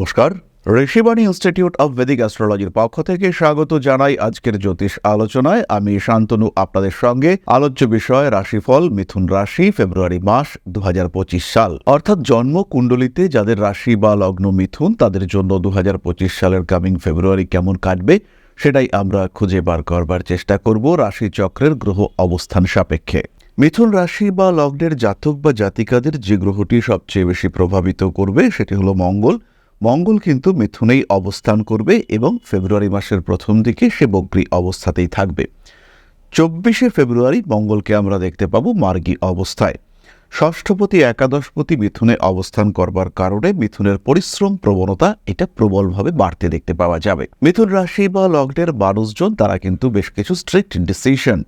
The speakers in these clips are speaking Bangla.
নমস্কার। ঋষিবাণী ইনস্টিটিউট অব বেদিক অ্যাস্ট্রোলজির পক্ষ থেকে স্বাগত জানাই আজকের জ্যোতিষ আলোচনায়। আমি শান্তনু, আপনাদের সঙ্গে। আলোচ্য বিষয় রাশিফল, মিথুন রাশি, ফেব্রুয়ারি মাস দু হাজার পঁচিশ সাল। অর্থাৎ জন্ম কুণ্ডলিতে যাদের রাশি বা লগ্ন মিথুন, তাদের জন্য দুহাজার পঁচিশ সালের কামিং ফেব্রুয়ারি কেমন কাটবে, সেটাই আমরা খুঁজে বার করবার চেষ্টা করব রাশি চক্রের গ্রহ অবস্থান সাপেক্ষে। মিথুন রাশি বা লগ্নের জাতক বা জাতিকাদের যে গ্রহটি সবচেয়ে বেশি প্রভাবিত করবে, সেটি হলো মঙ্গল। মঙ্গল কিন্তু মিথুনেই অবস্থান করবে এবং ফেব্রুয়ারি মাসের প্রথম দিকে সে বক্রী অবস্থাতেই থাকবে। চব্বিশে ফেব্রুয়ারি মঙ্গলকে আমরা দেখতে পাবো মার্গী অবস্থায়। ষষ্ঠপতি, একাদশপতি মিথুনে অবস্থান করবার কারণে মিথুনের পরিশ্রম, প্রবণতা এটা প্রবলভাবে বাড়তে দেখতে পাওয়া যাবে। মিথুন রাশি বা লগ্নের মানুষজন তারা কিন্তু বেশ কিছু স্ট্রিক্ট ডিসিশন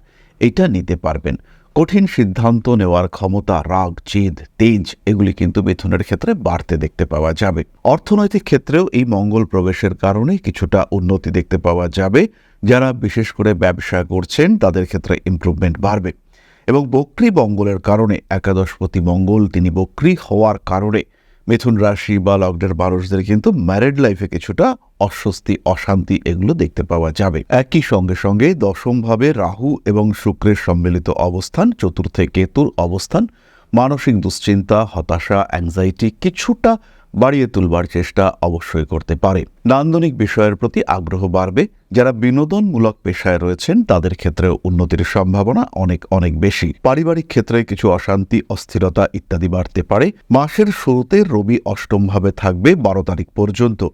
এটা নিতে পারবেন। কঠিন সিদ্ধান্ত নেওয়ার ক্ষমতা, রাগ, জেদ, তেজ, এগুলি কিন্তু মিথুনের ক্ষেত্রে বাড়তে দেখতে পাওয়া যাবে। অর্থনৈতিক ক্ষেত্রেও এই মঙ্গল প্রবেশের কারণে কিছুটা উন্নতি দেখতে পাওয়া যাবে। যারা বিশেষ করে ব্যবসা করছেন, তাদের ক্ষেত্রে ইমপ্রুভমেন্ট বাড়বে। এবং বক্রী মঙ্গলের কারণে একাদশপতি মঙ্গল, তিনি বক্রী হওয়ার কারণে মিথুন রাশি বা লগ্নের মানুষদের কিন্তু ম্যারেড লাইফে কিছুটা অস্বস্তি, অশান্তি এগুলো দেখতে পাওয়া যাবে। একই সঙ্গে সঙ্গে দশমভাবে রাহু এবং শুক্রের সম্মিলিত অবস্থান, চতুর্থে কেতুর অবস্থান, মানসিক দুশ্চিন্তা, হতাশা অ্যাংজাইটি কিছুটা বাড়িয়ে তুলবার চেষ্টা অবশ্যই করতে পারে। নান্দনিক বিষয়ের প্রতি আগ্রহ বাড়বে। যারা বিনোদনমূলক পেশায় রয়েছেন, তাদের ক্ষেত্রে উন্নতির সম্ভাবনা অনেক অনেক বেশি। পারিবারিক ক্ষেত্রে কিছু অশান্তি, অস্থিরতা ইত্যাদি বাড়তে পারে। মাসের শুরুতে রবি অষ্টমভাবে থাকবে বারো তারিখ পর্যন্ত।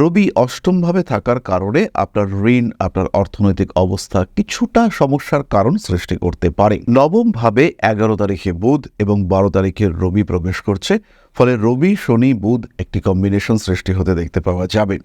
রবি অষ্টমভাবে থাকার কারণে আপনার ঋণ, আপনার অর্থনৈতিক অবস্থা কিছুটা সমস্যার কারণ সৃষ্টি করতে পারে। নবমভাবে এগারো তারিখে বুধ এবং বারো তারিখে রবি প্রবেশ করছে। ফলে রবি, শনি, বুধ একটি কম্বিনেশন সৃষ্টি হতে দেখতে পাওয়া যাবে।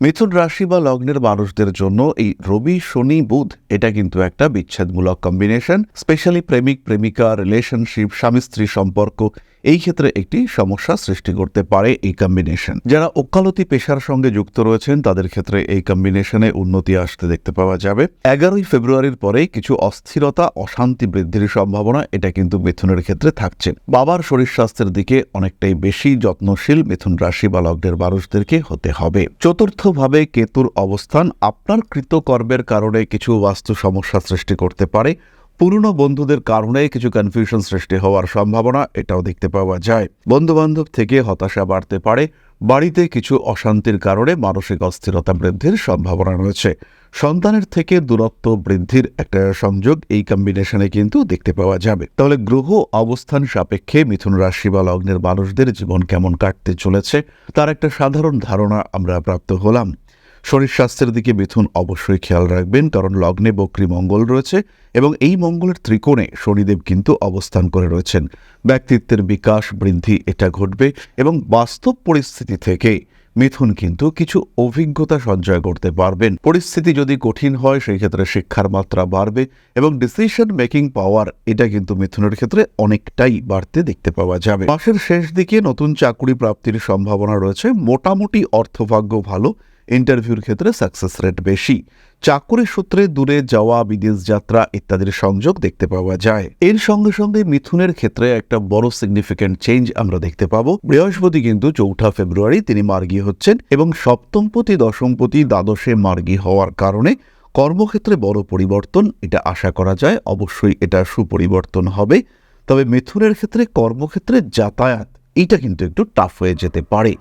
মিথুন রাশি বা লগ্নের মানুষদের জন্য এই রবি, শনি, বুধ, এটা কিন্তু একটা বিচ্ছেদমূলক কম্বিনেশন স্পেশালি প্রেমিক, প্রেমিকা রিলেশনশিপ স্বামী স্ত্রী সম্পর্ক এই ক্ষেত্রে একটি সমস্যা সৃষ্টি করতে পারে এই কম্বিনেশন যারা ওকালতি পেশার সঙ্গে যুক্ত রয়েছেন, তাদের ক্ষেত্রে এই কম্বিনেশনে উন্নতি আসতে দেখতে পাওয়া যাবে। এগারোই ফেব্রুয়ারির পরে কিছু অস্থিরতা, অশান্তি বৃদ্ধির সম্ভাবনা, এটা কিন্তু মিথুনের ক্ষেত্রে থাকছে। বাবার শরীর স্বাস্থ্যের দিকে অনেকটাই বেশি যত্নশীল মিথুন রাশি বা লগ্নের মানুষদেরকে হতে হবে। চতুর্থভাবে কেতুর অবস্থান, আপনার কৃতকর্মের কারণে কিছু বাস্তু সমস্যা সৃষ্টি করতে পারে। পুরনো বন্ধুদের কারণে কিছু কনফিউশন সৃষ্টি হওয়ার সম্ভাবনা এটাও দেখতে পাওয়া যায়। বন্ধুবান্ধব থেকে হতাশা বাড়তে পারে, বাড়িতে কিছু অশান্তির কারণে মানসিক অস্থিরতা বৃদ্ধির সম্ভাবনা রয়েছে। সন্তানের থেকে দূরত্ব বৃদ্ধির একটা সংযোগ এই কম্বিনেশনে কিন্তু দেখতে পাওয়া যাবে। তাহলে গ্রহ অবস্থান সাপেক্ষে মিথুন রাশি বা লগ্নের মানুষদের জীবন কেমন কাটতে চলেছে, তার একটা সাধারণ ধারণা আমরা প্রাপ্ত হলাম। শরীর স্বাস্থ্যের দিকে মিথুন অবশ্যই খেয়াল রাখবেন, কারণ লগ্নে বক্রী মঙ্গল রয়েছে এবং এই মঙ্গলের ত্রিকোণে শনিদেব কিন্তু অবস্থান করে রয়েছেন। ব্যক্তিত্বের বিকাশ বৃদ্ধি এটা ঘটবে এবং বাস্তব পরিস্থিতি থেকে মিথুন কিন্তু কিছু অভিজ্ঞতা সঞ্চয় করতে পারবেন। পরিস্থিতি যদি কঠিন হয়, সেই ক্ষেত্রে শিক্ষার মাত্রা বাড়বে এবং ডিসিশন মেকিং পাওয়ার এটা কিন্তু মিথুনের ক্ষেত্রে অনেকটাই বাড়তে দেখতে পাওয়া যাবে। মাসের শেষ দিকে নতুন চাকুরি প্রাপ্তির সম্ভাবনা রয়েছে। মোটামুটি অর্থভাগ্য ভালো ইন্টারভিউর ক্ষেত্রে সাকসেস রেট বেশি। চাকুরি সূত্রে দূরে যাওয়া, বিদেশ যাত্রা ইত্যাদির সংযোগ দেখতে পাওয়া যায়। এর সঙ্গে সঙ্গে মিথুনের ক্ষেত্রে একটা বড় সিগনিফিক্যান্ট চেঞ্জ আমরা দেখতে পাবো। বৃহস্পতি কিন্তু চৌঠা ফেব্রুয়ারি তিনি মার্গী হচ্ছেন এবং সপ্তমপতি, দশমপতি, দ্বাদশে মার্গী হওয়ার কারণে কর্মক্ষেত্রে বড় পরিবর্তন এটা আশা করা যায়। অবশ্যই এটা সুপরিবর্তন হবে। তবে মিথুনের ক্ষেত্রে কর্মক্ষেত্রে যাতায়াত এটা কিন্তু একটু টাফ হয়ে যেতে পারে।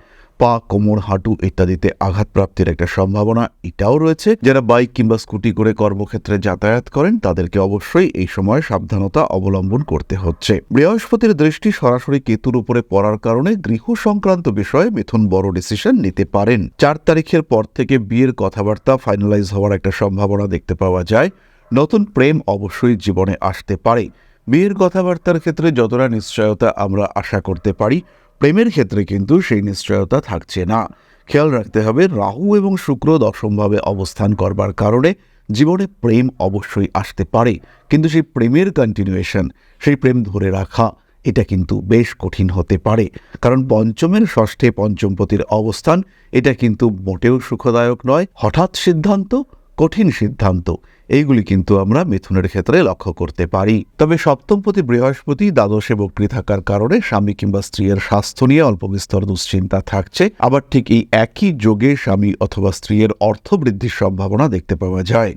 পা, কোমর, হাঁটু ইত্যাদিতে আঘাতপ্রাপ্তির একটা সম্ভাবনা এটাও রয়েছে। যারা বাইক কিংবা স্কুটি করে কর্মক্ষেত্রে যাতায়াত করেন, তাদেরকে অবশ্যই এই সময় সাবধানতা অবলম্বন করতে হচ্ছে। বৃহস্পতির দৃষ্টি সরাসরি কেতুর উপরে পড়ার কারণে গৃহ সংক্রান্ত বিষয়ে মিথুন বড় ডিসিশন নিতে পারেন। চার তারিখের পর থেকে বিয়ের কথাবার্তা ফাইনালাইজ হওয়ার একটা সম্ভাবনা দেখতে পাওয়া যায়। নতুন প্রেম অবশ্যই জীবনে আসতে পারে। বিয়ের কথাবার্তার ক্ষেত্রে যতটা নিশ্চয়তা আমরা আশা করতে পারি প্রেমের ক্ষেত্রে কিন্তু সেই নিশ্চয়তা থাকছে না। খেয়াল রাখতে হবে, রাহু এবং শুক্র দশমভাবে অবস্থান করবার কারণে জীবনে প্রেম অবশ্যই আসতে পারে। কিন্তু সেই প্রেমের কন্টিনিউয়েশন সেই প্রেম ধরে রাখা, এটা কিন্তু বেশ কঠিন হতে পারে। কারণ পঞ্চমের ষষ্ঠে পঞ্চমপতির অবস্থান, এটা কিন্তু মোটেও সুখদায়ক নয়। হঠাৎ সিদ্ধান্ত, কঠিন সিদ্ধান্ত। এইগুলি কিন্তু আমরা মিথুনের ক্ষেত্রে লক্ষ্য করতে পারি। তবে সপ্তমপতি বৃহস্পতি দ্বাদশে বক্রি থাকার কারণে স্বামী কিংবা স্ত্রীর স্বাস্থ্য নিয়ে অল্প বিস্তর দুশ্চিন্তা থাকছে। আবার ঠিক এই একই যোগে স্বামী অথবা স্ত্রীর অর্থ বৃদ্ধির সম্ভাবনা দেখতে পাওয়া যায়।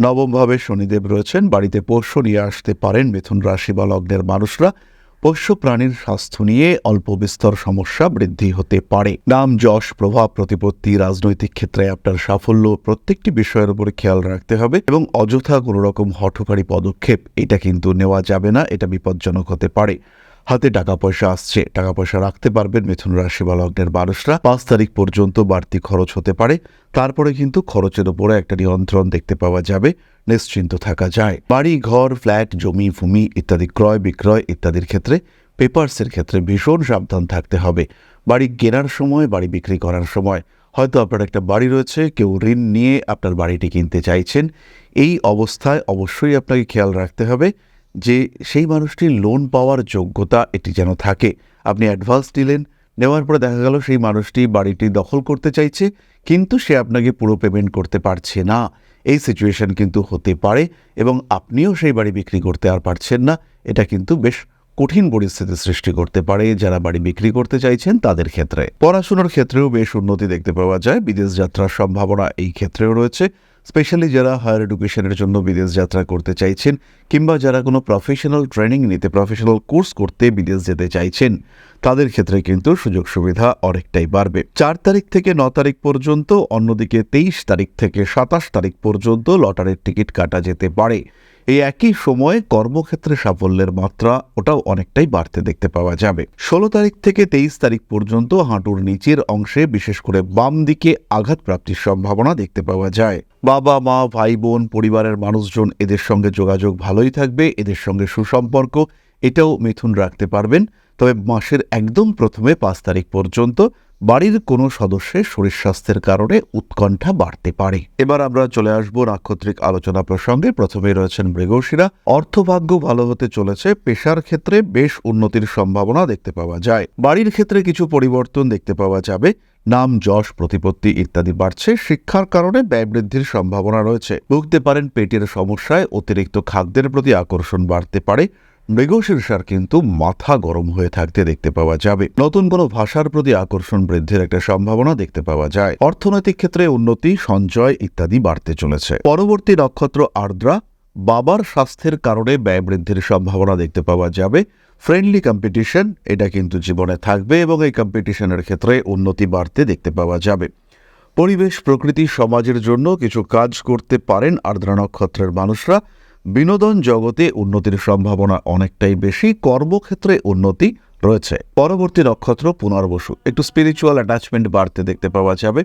নবমভাবে শনিদেব রয়েছেন, বাড়িতে পোষ্য নিয়ে আসতে পারেন মিথুন রাশি বা লগ্নের মানুষরা। পোষ্য প্রাণীর স্বাস্থ্য নিয়ে অল্প বিস্তর সমস্যা বৃদ্ধি হতে পারে। নাম যশ, প্রভাব, প্রতিপত্তি, রাজনৈতিক ক্ষেত্রে আপনার সাফল্য প্রত্যেকটি বিষয়ের উপরে খেয়াল রাখতে হবে এবং অযথা কোনো রকম হঠকারী পদক্ষেপ এটা কিন্তু নেওয়া যাবে না, এটা বিপজ্জনক হতে পারে। হাতে টাকা পয়সা আসছে টাকা পয়সা রাখতে পারবেন মিথুন রাশি বা লগ্নের মানুষরা পাঁচ তারিখ পর্যন্ত বাড়তি খরচ হতে পারে, তারপরে কিন্তু খরচের উপরে একটা নিয়ন্ত্রণ দেখতে পাওয়া যাবে। নিশ্চিন্ত থাকা যায়। বাড়ি, ঘর, ফ্ল্যাট, জমি, ভূমি ইত্যাদি ক্রয় বিক্রয় ইত্যাদির ক্ষেত্রে পেপারসের ক্ষেত্রে ভীষণ সাবধান থাকতে হবে। বাড়ি কেনার সময়, বাড়ি বিক্রি করার সময়। হয়তো আপনার একটা বাড়ি রয়েছে, কেউ ঋণ নিয়ে আপনার বাড়িটি কিনতে চাইছেন। এই অবস্থায় অবশ্যই আপনাকে খেয়াল রাখতে হবে যে সেই মানুষটির লোন পাওয়ার যোগ্যতা এটি যেন থাকে। আপনি অ্যাডভান্স দিলেন নেওয়ার পরে দেখা গেল সেই মানুষটি বাড়িটি দখল করতে চাইছে, কিন্তু সে আপনাকে পুরো পেমেন্ট করতে পারছে না। এই সিচুয়েশান কিন্তু হতে পারে এবং আপনিও সেই বাড়ি বিক্রি করতে আর পারছেন না। এটা কিন্তু বেশ কঠিন পরিস্থিতি সৃষ্টি করতে পারে যারা বাড়ি বিক্রি করতে চাইছেন তাদের ক্ষেত্রে। পড়াশুনোর ক্ষেত্রেও বেশ উন্নতি দেখতে পাওয়া যায়। বিদেশ যাত্রার সম্ভাবনা এই ক্ষেত্রেও রয়েছে। স্পেশালি যারা হায়ার এডুকেশনের জন্য বিদেশ যাত্রা করতে চাইছেন কিংবা যারা কোনো প্রফেশনাল ট্রেনিং নিতে প্রফেশনাল কোর্স করতে বিদেশ যেতে চাইছেন, তাদের ক্ষেত্রে কিন্তু সুযোগ সুবিধা অনেকটাই বাড়বে। চার তারিখ থেকে ন তারিখ পর্যন্ত, অন্যদিকে তেইশ তারিখ থেকে সাতাশ তারিখ পর্যন্ত লটারির টিকিট কাটা যেতে পারে। এই একই সময়ে কর্মক্ষেত্রে সাফল্যের মাত্রা ওটাও অনেকটাই বাড়তে দেখতে পাওয়া যাবে। ষোলো তারিখ থেকে তেইশ তারিখ পর্যন্ত হাঁটুর নিচের অংশে বিশেষ করে বাম দিকে আঘাত প্রাপ্তির সম্ভাবনা দেখতে পাওয়া যায়। বাবা, মা ভাই বোন পরিবারের মানুষজন এদের সঙ্গে যোগাযোগ ভালোই থাকবে, এদের সঙ্গে সুসম্পর্ক, এটাও মিথুন রাখতে পারবেন। তবে মাসের একদম প্রথমে পাঁচ তারিখ পর্যন্ত বাড়ির কোনো সদস্যের শরীর স্বাস্থ্যের কারণে উৎকণ্ঠা বাড়তে পারে। এবার আমরা চলে আসব নাক্ষত্রিক আলোচনা প্রসঙ্গে। প্রথমে রয়েছেন মৃগশিরা। অর্থভাগ্য ভালো হতে চলেছে। পেশার ক্ষেত্রে বেশ উন্নতির সম্ভাবনা দেখতে পাওয়া যায়। বাড়ির ক্ষেত্রে কিছু পরিবর্তন দেখতে পাওয়া যাবে। নাম, যশ, প্রতিপত্তি ইত্যাদি বাড়ছে। শিক্ষার কারণে ব্যয় বৃদ্ধির সম্ভাবনা রয়েছে। ভুগতে পারেন পেটের সমস্যায় অতিরিক্ত খাদ্যের প্রতি আকর্ষণ বাড়তে পারে। মৃগশীর্ষার কিন্তু মাথা গরম হয়ে থাকতে দেখতে পাওয়া যাবে। নতুন কোনো ভাষার প্রতি আকর্ষণ বৃদ্ধির একটা সম্ভাবনা দেখতে পাওয়া যায়। অর্থনৈতিক ক্ষেত্রে উন্নতি, সঞ্চয় ইত্যাদি বাড়তে চলেছে। পরবর্তী নক্ষত্র আর্দ্রা, বাবার স্বাস্থ্যের কারণে ব্যয় বৃদ্ধির সম্ভাবনা দেখতে পাওয়া যাবে। ফ্রেন্ডলি কম্পিটিশন, এটা কিন্তু জীবনে থাকবে এবং এই কম্পিটিশনের ক্ষেত্রে উন্নতি বাড়তে দেখতে পাওয়া যাবে। পরিবেশ, প্রকৃতি, সমাজের জন্য কিছু কাজ করতে পারেন আর্দ্রা নক্ষত্রের মানুষরা। বিনোদন জগতে উন্নতির সম্ভাবনা অনেকটাই বেশি, কর্মক্ষেত্রে উন্নতি রয়েছে। পরবর্তী নক্ষত্র পুনর্বসু। একটু স্পিরিচুয়াল অ্যাটাচমেন্ট বাড়তে দেখতে পাওয়া যাবে।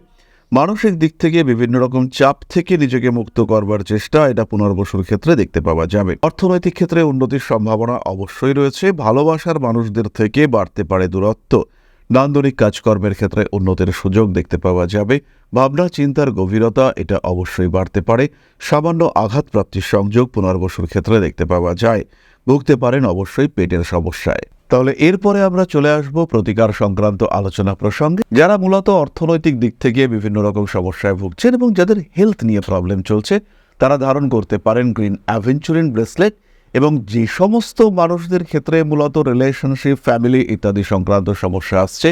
মানসিক দিক থেকে বিভিন্ন রকম চাপ থেকে নিজেকে মুক্ত করবার চেষ্টা এটা পুনর্বসুর ক্ষেত্রে দেখতে পাওয়া যাবে। অর্থনৈতিক ক্ষেত্রে উন্নতির সম্ভাবনা অবশ্যই রয়েছে। ভালোবাসার মানুষদের থেকে বাড়তে পারে দূরত্ব। নান্দনিক কাজকর্মের ক্ষেত্রে উন্নতির সুযোগ দেখতে পাওয়া যাবে। ভাবনা, চিন্তার গভীরতা এটা অবশ্যই বাড়তে পারে। সামান্য আঘাতপ্রাপ্তির সংযোগ পুনর্বসুর ক্ষেত্রে দেখতে পাওয়া যায়। ভুগতে পারেন অবশ্যই পেটের সমস্যায়। তাহলে এরপরে আমরা চলে আসব প্রতিকার সংক্রান্ত আলোচনা প্রসঙ্গে। যারা মূলত অর্থনৈতিক দিক থেকে বিভিন্ন রকম সমস্যায় ভুগছেন এবং যাদের হেলথ নিয়ে প্রবলেম চলছে, তারা ধারণ করতে পারেন গ্রিন অ্যাভেঞ্চুরিন ব্রেসলেট এবং যে সমস্ত মানুষদের ক্ষেত্রে মূলত রিলেশনশিপ ফ্যামিলি ইত্যাদি সংক্রান্ত সমস্যা আসছে,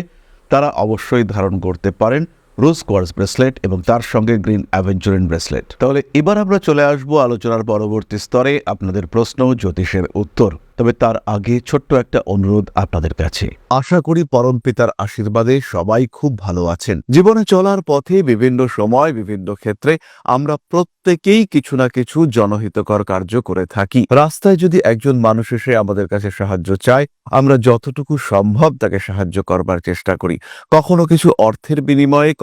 তারা অবশ্যই ধারণ করতে পারেন। রোজ কোয়ার্স ব্রেসলেট এবং তার সঙ্গে গ্রিন অ্যাভেঞ্চুরিন ব্রেসলেট তাহলে এবার আমরা চলে আসব আলোচনার পরবর্তী স্তরে আপনাদের প্রশ্ন জ্যোতিষের উত্তর। তবে তার আগে ছোট্ট একটা অনুরোধ আপনাদের কাছে। আশা করি পরম পিতার আশীর্বাদে সবাই খুব ভালো আছেন। জীবনে চলার পথে বিভিন্ন সময়, বিভিন্ন ক্ষেত্রে আমরা প্রত্যেকেই কিছু না কিছু জনহিতকর কার্য করে থাকি। রাস্তায় যদি একজন মানুষ এসে আমাদের কাছে সাহায্য চায়, আমরা যতটুকু সম্ভব তাকে সাহায্য করবার চেষ্টা করি। কখনো কিছু অর্থের বিনিময়ে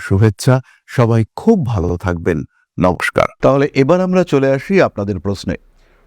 শুভেচ্ছা। সবাই খুব ভালো থাকবেন। নমস্কার। তাহলে এবার আমরা চলে আসি আপনাদের প্রশ্নে।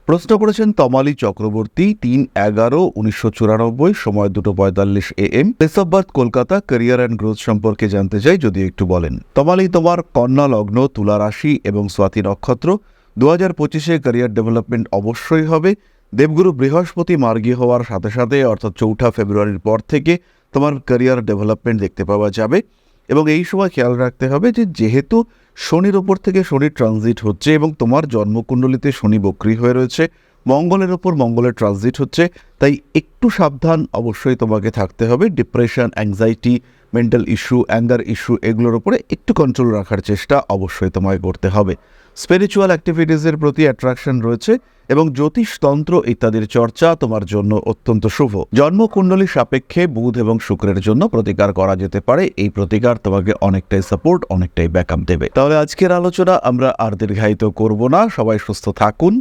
প্রশ্ন করেছেন তমালি চক্রবর্তী, তিন এগারো, উনিশশো চুরানব্বই, সময় দুটো পঁয়তাল্লিশ A M. Place of birth Kolkata career and growth সম্পর্কে জানতে চাই, যদি একটু বলেন। তমালি, তোমার কন্যা, লগ্ন, তুলা রাশি এবং স্বাতি নক্ষত্র। দু হাজার পঁচিশে ক্যারিয়ার ডেভেলপমেন্ট অবশ্যই হবে। দেবগুরু বৃহস্পতি মার্গী হওয়ার সাথে সাথে, অর্থাৎ চৌঠা ফেব্রুয়ারির পর থেকে, তোমার ক্যারিয়ার ডেভেলপমেন্ট দেখতে পাওয়া যাবে। এবং এই সময় খেয়াল রাখতে হবে যে যেহেতু শনির ওপর থেকে শনির ট্রানজিট হচ্ছে এবং তোমার জন্মকুণ্ডলিতে শনি বক্রি হয়ে রয়েছে, মঙ্গলের ওপর মঙ্গলের ট্রানজিট হচ্ছে, তাই একটু সাবধান অবশ্যই তোমাকে থাকতে হবে। Depression anxiety mental issue anger issue এগুলোর উপরে একটু কন্ট্রোল রাখার চেষ্টা অবশ্যই তোমায় করতে হবে। স্পিরিচুয়াল অ্যাক্টিভিটিসের প্রতি অ্যাট্রাকশন রয়েছে এবং জ্যোতিষতন্ত্র ইত্যাদির চর্চা তোমার জন্য অত্যন্ত শুভ। জন্মকুণ্ডলী সাপেক্ষে বুধ এবং শুক্রের জন্য প্রতিকার করা যেতে পারে। এই প্রতিকার তোমাকে অনেকটাই সাপোর্ট অনেকটাই ব্যাকআপ দেবে। তাহলে আজকের আলোচনা আমরা আর দীর্ঘায়িত করব না। সবাই সুস্থ থাকুন,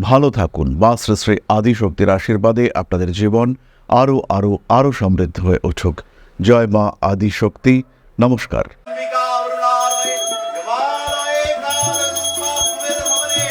ভালো থাকুন। বা শ্রী শ্রী আদি শক্তির আশীর্বাদে আপনাদের জীবন আরও আরও আরও সমৃদ্ধ হয়ে উঠুক। জয় মা আদি শক্তি নমস্কার অম্বিকা অরুণালয়ে হিমালয়ে কালরূপা কুবেরভবনে